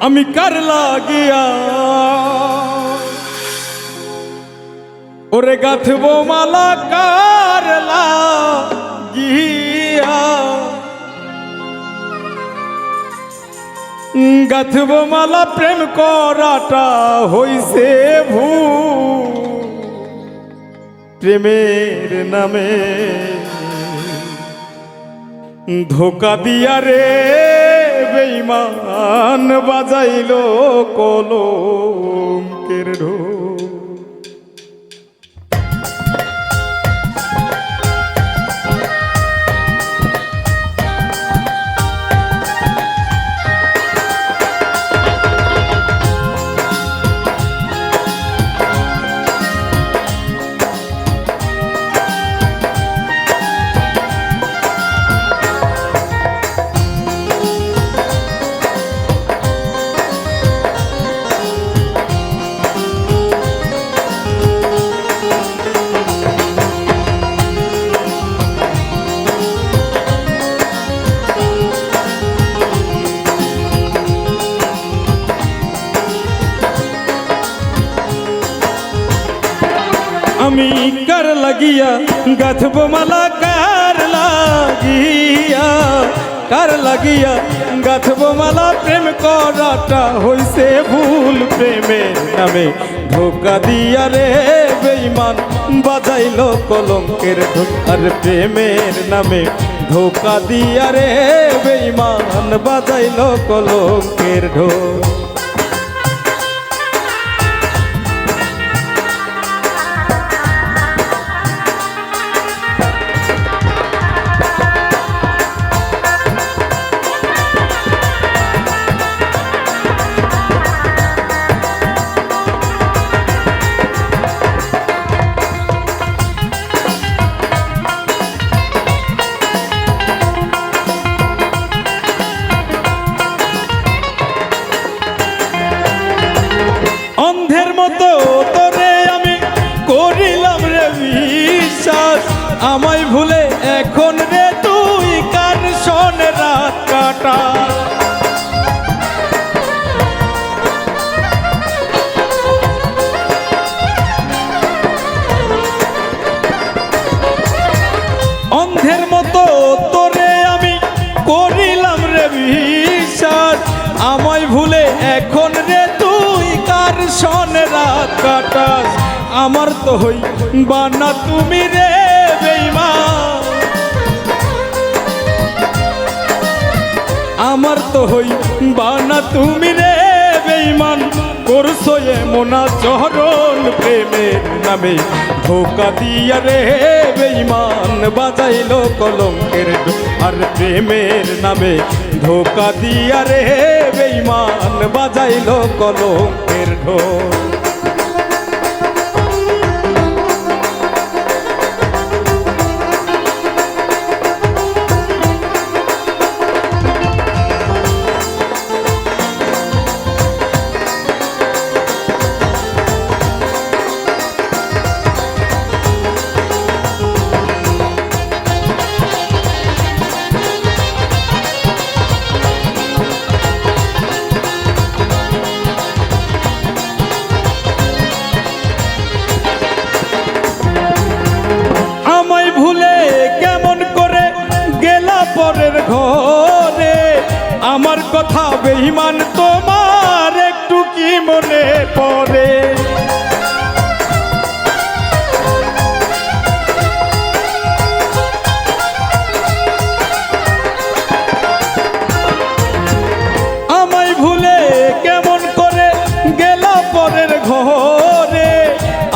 আমি কার লাগিয়া? ওরে গাথব মালা কার লাগিয়া? গাথব মালা প্রেম করাটা হইছে ভূ প্রেমের নামে ধোকা দিয়া রে বেইমান বাজাইলো কলম ঢোল। আমি লাগিয়া গাথব মালা কার লাগিয়া কার লাগিয়া গাথব মালা প্রেম করাটা হইছে ভুল প্রেমের নামে। ধোকা দিয়া রে বেইমান বাজাইলো কলঙ্কের ঢোক আর প্রেমের নামে। ধোকা দিয়া রে বেইমান বাজাইলো কলঙ্কের ঢোক মতো তোরে আমি করিলাম রে বিশ্বাস। আমায় ভুলে এখন রে তুই কার শোনে রাত কাটা। অন্ধের মতো তোরে আমি করিলাম রে বিশ্বাস। আমায় ভুলে এখন রে আমার তো হই বানা তুমি রে বেইমা আমার তো হই বানা তুমি রে বেইমান করছ এমন চরণ প্রেমের নামে। ধোকা দিয়া রে বেইমান বাজাইলো কলঙ্কের। আর প্রেমের নামে। ধোকা দিয়া রে বেইমান বাজাইলো কলঙ্কের ঢোল আমার কথা বেহিমান তোমার একটু কি মনে পড়ে? আমায় ভুলে কেমন করে গেলা পরের ঘরে?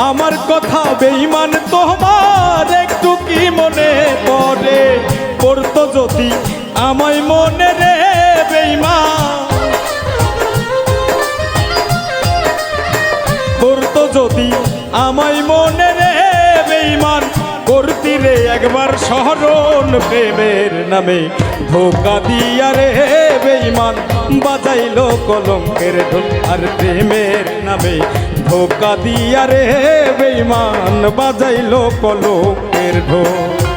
আমার কথা বেইমান তোমার একটু কি মনে পড়ে? পড়তো যদি আমায় মনে রে যদি আমায় মনে রে বেইমান করতি রে একবার শহরণ প্রেমের নামে। ধোকা দিয়া রে বেইমান বাজাইলো কলঙ্কের ঢোল আর প্রেমের নামে। ধোকা দিয়া রে বেইমান বাজাইলো কলঙ্কের ঢোল।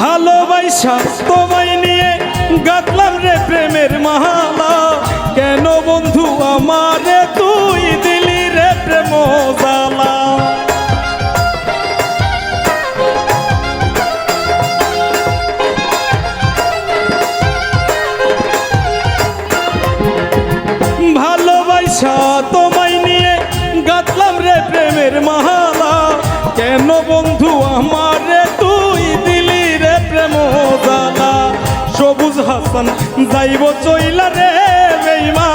ভালোবাসা তোমায় নিয়ে গাতলাম রে প্রেমের মহালা কেন বন্ধু আমারে তুই দিলি রে প্রেম ভালোবাসা তো যাইব চইলা রে বেইমা।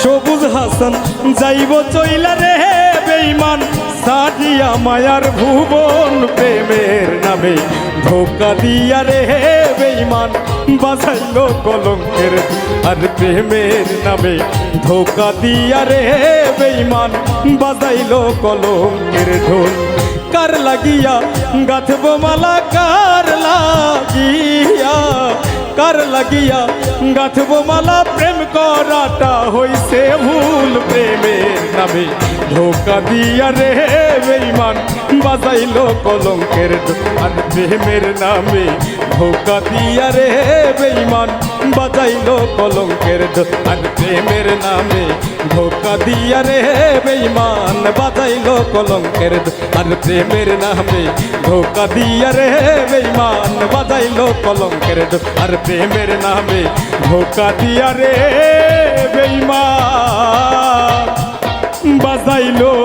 সবুজ হাসান, যাইব চইলা রে বেইমান। সাজিয়া মায়ার ভুবন প্রেমের নামে ধোকা দিয়া রে বেইমান। বাজাইল কলঙ্কের আর প্রেমের নামে ধোকা দিয়া রে বেইমান। বাজাইল কলঙ্কের ঢোল কার লাগিয়া গাথব মালা কার লাগিয়া কার লাগিয়া গাথব মালা প্রেম করাটা হইছে ভুল প্রেমের নামে ধোকা দিয়া রে বেইমান বাজাইলো কলঙ্কের। আর প্রেমের নামে ধোকা দিয়া রে বেইমান বাজাইলো কলঙ্কের। আর প্রেমের নামে ধোকা দিয়া রে বেইমান বাজাইলো কলঙ্কের। আর প্রেমের নামে ধোকা দিয়া রে বেইমান বাজাইলো কলঙ্কের। আর প্রেমের নামে ধোকা দিয়া রে বেইমান কলঙ্কের